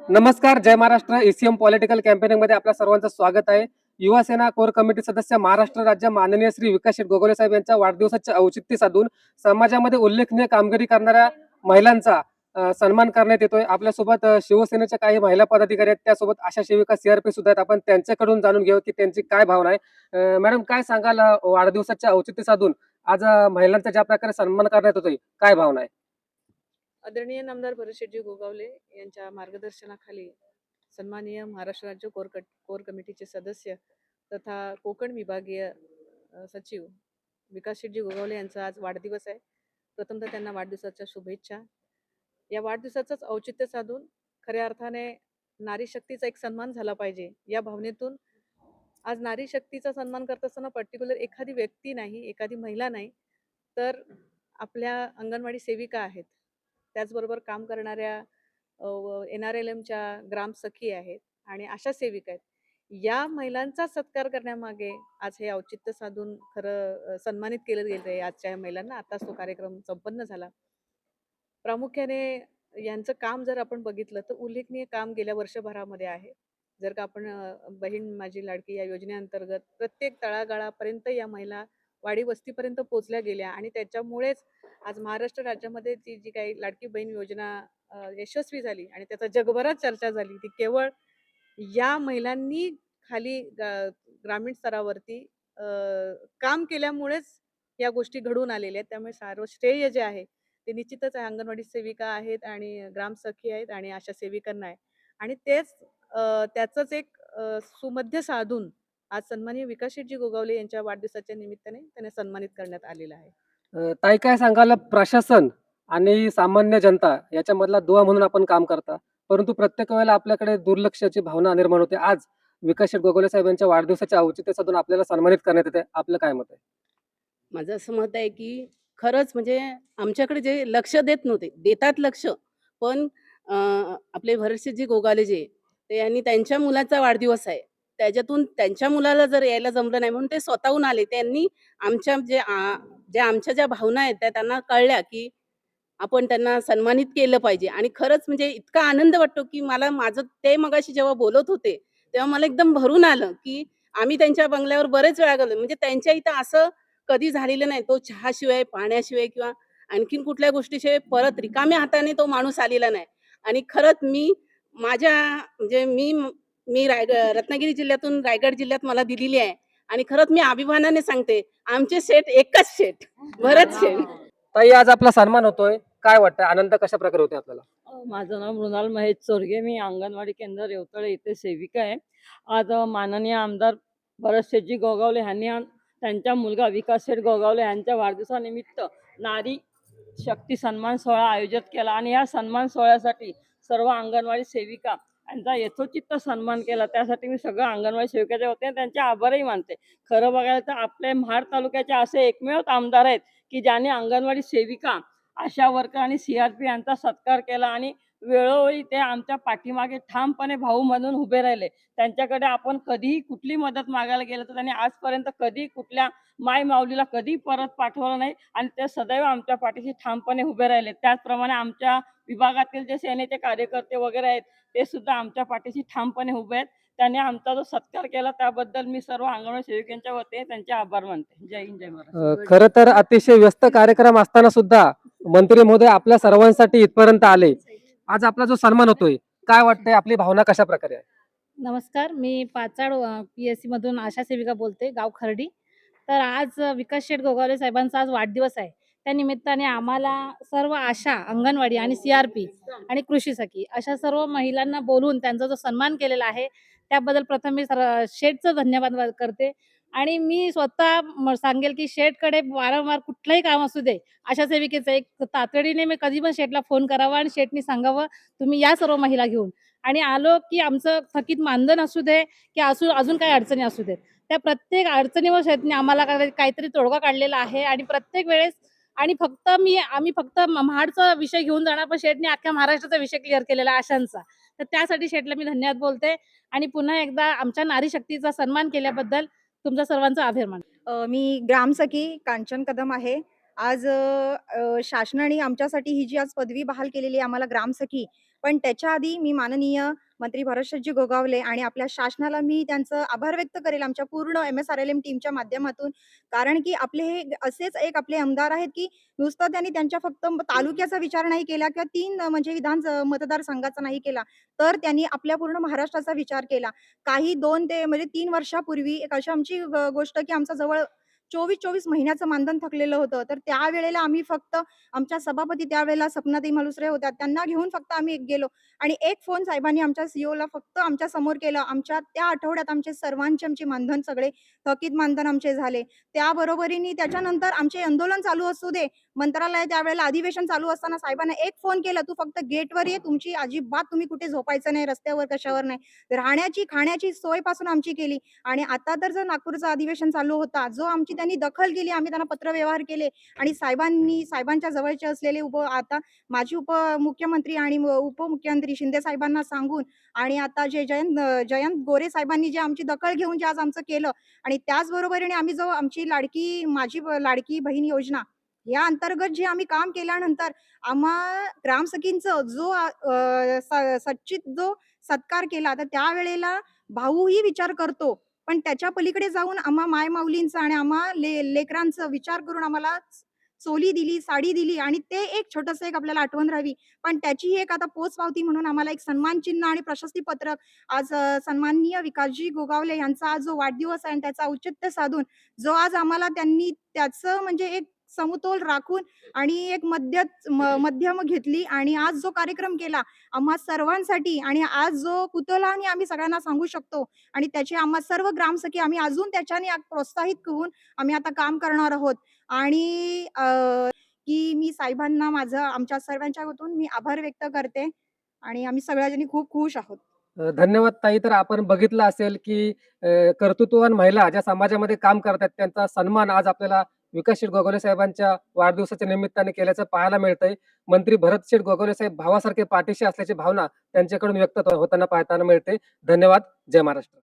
नमस्कार जय Maharashtra. ACM political कॅम्पेनिंगमध्ये आपल्या सर्वांचं स्वागत आहे. युवा सेना कोर कमिटी सदस्य महाराष्ट्र राज्य माननीय श्री विकास शेठ गोगोले साहेब यांच्या वाढदिवसाचे औचित्य साधून समाजामध्ये उल्लेखनीय कामगिरी करणाऱ्या महिलांचा सन्मान करण्यात येतोय. आपल्यासोबत शिवसेनेच्या काही महिला पदाधिकारी आहेत. त्यासोबत आशा सेविका सीआरपी सुद्धा आहेत. आपण त्यांच्याकडून जाणून घेऊ की त्यांची काय भावना आहे. मॅडम काय सांगाल वाढदिवसाच्या वाढदिवसाचे औचित्य साधून आज महिलांचा ज्या प्रकारे सन्मान करण्यात येतोय काय भावना आहे? आदरणीय नामदार भरतशेठजी गोगावले यांच्या मार्गदर्शनाखाली सन्माननीय महाराष्ट्र राज्य कोर कट कोर कमिटीचे सदस्य तथा कोकण विभागीय सचिव विकास शेठजी गोगावले यांचा आज वाढदिवस आहे. प्रथमतः त्यांना वाढदिवसाच्या शुभेच्छा. या वाढदिवसाचंच औचित्य साधून खऱ्या अर्थाने नारी शक्तीचा एक सन्मान झाला पाहिजे. या भावनेतून आज नारी शक्तीचा सन्मान करत असताना पर्टिक्युलर एखादी व्यक्ती नाही एखादी महिला नाही तर आपल्या अंगणवाडी सेविका आहेत. त्याचबरोबर काम करणाऱ्या एन आर एल एमच्या ग्रामसखी आहेत आणि अशा सेविका आहेत. या महिलांचा सत्कार करण्यामागे आज हे औचित्य साधून खरं सन्मानित केलं गेलं आहे. आजच्या या महिलांना आताच तो कार्यक्रम संपन्न झाला. प्रामुख्याने यांचं काम जर आपण बघितलं तर उल्लेखनीय काम गेल्या वर्षभरामध्ये आहे. जर का आपण बहीण माझी लाडकी या योजनेअंतर्गत प्रत्येक तळागाळापर्यंत या महिला वाडी वस्तीपर्यंत पोहोचल्या गेल्या आणि त्याच्यामुळेच आज महाराष्ट्र राज्यामध्ये ती जी काही लाडकी बहीण योजना यशस्वी झाली आणि त्याचा जगभरात चर्चा झाली ती केवळ या महिलांनी खाली ग्रामीण स्तरावरती काम केल्यामुळेच या गोष्टी घडून आलेल्या आहेत. त्यामुळे सारं श्रेय जे आहे ते निश्चितच अंगणवाडी सेविका आहेत आणि ग्रामसखी आहेत आणि अशा सेविकांना आहे. आणि तेच त्याचंच एक सुमध्य साधून आज सन्माननीय विकासशेठजी गोगावले यांच्या वाढदिवसाच्या निमित्ताने त्यांना सन्मानित करण्यात आलेलं आहे. ताई काय सांगाल प्रशासन आणि सामान्य जनता याच्यामधला दुवा म्हणून आपण काम करता परंतु प्रत्येक वेळेला आपल्याकडे दुर्लक्षाची भावना निर्माण होते. आज विकास शेठ गोगोले साहेब यांच्या वाढदिवसाच्या औचित्य साधून आपल्याला सन्मानित करण्यात येते. आपलं काय मत आहे? माझं असं मत आहे की खरंच म्हणजे आमच्याकडे जे लक्ष देत नव्हते देतात लक्ष पण आपले भरतशेठजी गोगाले जे ते यांनी त्यांच्या मुलाचा वाढदिवस आहे. त्याच्यातून त्यांच्या मुलाला जर यायला जमलं नाही म्हणून ते स्वतःहून आले. त्यांनी आमच्या जे जे ज्या आमच्या ज्या भावना आहेत त्या त्यांना कळल्या की आपण त्यांना सन्मानित केलं पाहिजे. आणि खरंच म्हणजे इतका आनंद वाटतो की मला माझं ते मगाशी जेव्हा बोलत होते तेव्हा मला एकदम भरून आलं की आम्ही त्यांच्या बंगल्यावर बरेच वेळा गेलो. म्हणजे त्यांच्या इथं असं कधी झालेलं नाही. तो चहाशिवाय पाण्याशिवाय किंवा आणखीन कुठल्या गोष्टीशिवाय परत रिकाम्या हाताने तो माणूस आलेला नाही. आणि खरंच मी माझ्या म्हणजे मी मी रायग रत्नागिरी जिल्ह्यातून रायगड जिल्ह्यात मला दिलेली आहे. आणि खरंच मी अभिमानाने सांगते आमचे शेठ एकच शेठ भरत शेठ. ताई आज आपला सन्मान होतोय. काय वाटतं आनंद कशा प्रकारे होते आपल्याला? माझं नाव मृणाल महेश चोरगे. मी अंगणवाडी केंद्र रेवतळे येथे सेविका आहे. आज माननीय आमदार भरत शेठजी गोगावले यांनी आन- त्यांच्या मुलगा विकास शेठ गोगावले यांच्या वाढदिवसानिमित्त नारी शक्ती सन्मान सोहळा आयोजित केला. आणि या सन्मान सोहळ्यासाठी सर्व अंगणवाडी सेविका त्यांचा यथोचित सन्मान केला. त्यासाठी मी सगळं अंगणवाडी सेविकाच्या वतीने त्यांचे आभारही मानते. खरं बघायला तर आपले महाड तालुक्याचे असे एकमेव आमदार आहेत की ज्यांनी अंगणवाडी सेविका आशा वर्कर आणि सी आर पी यांचा सत्कार केला आणि वेळोवेळी ते आमच्या पाठीमागे ठामपणे भाऊ म्हणून उभे राहिले. त्यांच्याकडे आपण कधीही कुठली मदत मागायला गेलं तर त्यांनी आजपर्यंत कधी कुठल्या माय माऊलीला कधी परत पाठवलं नाही आणि ते सदैव आमच्या पाठीशी ठामपणे उभे राहिले. त्याचप्रमाणे आमच्या विभागातील जे सेनेचे कार्यकर्ते वगैरे आहेत ते सुद्धा आमच्या पाठीशी ठामपणे उभे आहेत. त्यांनी आमचा जो सत्कार केला त्याबद्दल मी सर्व अंगणवाडी सेविकांच्या वतीने त्यांचे आभार मानते. जय हिंद जय खरं तर अतिशय व्यस्त कार्यक्रम असताना सुद्धा मंत्री महोदय आपल्या सर्वांसाठी इथपर्यंत आले. आज आपला जो सन्मान होतोय काय वाटतंय? आपली भावना कशा प्रकारे आहे? नमस्कार मी पाचाड पी एस सीमधून आशा सेविका बोलते गाव खर्डी. तर आज विकास शेठ गोगावले साहेबांचा आज वाढदिवस आहे. त्या निमित्ताने आम्हाला सर्व आशा अंगणवाडी आणि सी आर पी आणि कृषी सखी अशा सर्व महिलांना बोलून त्यांचा जो सन्मान केलेला आहे त्याबद्दल प्रथम मी सर शेठचं धन्यवाद करते. आणि मी स्वतः सांगेल की शेठकडे वारंवार कुठलंही काम असू दे अशा सेविकेचं एक तातडीने मी कधी पण शेठला फोन करावा आणि शेठनी सांगावं तुम्ही या सर्व महिला घेऊन. आणि आलो की आमचं थकीत मानधन असू दे की असू अजून काही अडचणी असू देत. त्या प्रत्येक अडचणीवर शेठने आम्हाला काहीतरी तोडगा काढलेला आहे आणि प्रत्येक वेळेस आणि फक्त मी आम्ही फक्त म- महाडचा विषय घेऊन जाणार पण शेठने अख्ख्या महाराष्ट्राचा विषय क्लिअर केलेला आशांचा. तर त्यासाठी शेठला मी धन्यवाद बोलते. आणि पुन्हा एकदा आमच्या नारी शक्तीचा सन्मान केल्याबद्दल तुमचा सर्वांचा आभार मान मी ग्रामसखी कांचन कदम आहे. आज शासनाने आमच्यासाठी ही जी आज पदवी बहाल केलेली आहे आम्हाला ग्रामसखी पण त्याच्या आधी मी माननीय मंत्री भरतशेठजी गोगावले आणि आपल्या शासनाला मी त्यांचं आभार व्यक्त करेल आमच्या पूर्ण M S R L M टीमच्या माध्यमातून. कारण की आपले हे असेच एक आपले आमदार आहेत की नुसतं त्यांनी त्यांच्या फक्त तालुक्याचा विचार नाही केला किंवा तीन म्हणजे विधान मतदारसंघाचा नाही केला तर त्यांनी आपल्या पूर्ण महाराष्ट्राचा विचार केला. काही दोन ते म्हणजे तीन वर्षापूर्वी एक अशी आमची गोष्ट की आमचा जवळ चोवीस चोवीस महिन्याचं मानधन थकलेलं होतं. तर त्यावेळेला आम्ही फक्त आमच्या सभापती त्यावेळेला सपनाताई मालुसरे होत्या. त्यांना घेऊन फक्त आम्ही गेलो. आणि एक फोन साहेबांनी आमच्या सीओला फक्त आमच्यासमोर केलं. आमच्या त्या आठवड्यात आमचे सर्वांचे आमचे मानधन सगळे थकीत मानधन आमचे झाले. त्याबरोबरीने त्याच्यानंतर आमचे आंदोलन चालू असू दे. मंत्रालय त्यावेळेला अधिवेशन चालू असताना साहेबांना एक फोन केला तू फक्त गेटवर ये. तुमची अजिबात तुम्ही कुठे झोपायचं नाही रस्त्यावर कशावर नाही. राहण्याची खाण्याची सोयपासून आमची केली. आणि आता तर जर नागपूरचं अधिवेशन चालू होता जो आमची त्यांनी दखल केली आम्ही त्यांना पत्रव्यवहार केले आणि साहेबांनी साहेबांच्या जवळचे असलेले उप आता माजी उपमुख्यमंत्री आणि उपमुख्यमंत्री शिंदे साहेबांना सांगून आणि आता जे जयंत जयंत गोरे साहेबांनी जे आमची दखल घेऊन जे आज आमचं केलं आणि त्याचबरोबरीने आम्ही जो आमची लाडकी माझी लाडकी बहीण योजना या अंतर्गत जे आम्ही काम केल्यानंतर आम्हा ग्रामसखींचं जो सच्चित जो सत्कार केला तर त्यावेळेला भाऊही विचार करतो. पण त्याच्या पलीकडे जाऊन आम्हा माय माऊलींचा आणि आम्हा ले लेकरांचा विचार करून आम्हाला चोली दिली साडी दिली आणि ते एक छोटस एक आपल्याला आठवण राहावी. पण त्याची एक आता पोचपावती म्हणून आम्हाला एक सन्मान चिन्ह आणि प्रशस्ती पत्रक आज सन्माननीय विकासजी गोगावले यांचा आज जो वाढदिवस आहे आणि त्याचा औचित्य साधून जो आज आम्हाला त्यांनी त्याचं म्हणजे एक समतोल राखून आणि एक मध्य मध्यम घेतली आणि आज जो कार्यक्रम केला आम्हा सर्वांसाठी आणि आज जो कुतूहलाने आम्ही सगळ्यांना सांगू शकतो आणि त्याचे आम्हा सर्व ग्रामसखी आम्ही अजून त्याच्याने प्रोत्साहित होऊन आम्ही आता काम करणार आहोत. आणि की मी साहेबांना माझं आमच्या सर्वांच्या मी आभार व्यक्त करते आणि आम्ही सगळ्याजणी खूप खुश आहोत. धन्यवाद ताई. तर आपण बघितलं असेल की कर्तृत्ववान महिला ज्या समाजामध्ये काम करतात त्यांचा सन्मान आज आपल्याला विकास शेठ गोगवले साहेबांच्या वाढदिवसाच्या निमित्ताने केल्याचं पाहायला मिळतंय. मंत्री भरत शेठ गोगवले साहेब भावासारखे पाठीशी असल्याची भावना त्यांच्याकडून व्यक्त होताना पाहताना मिळते. धन्यवाद. जय महाराष्ट्र.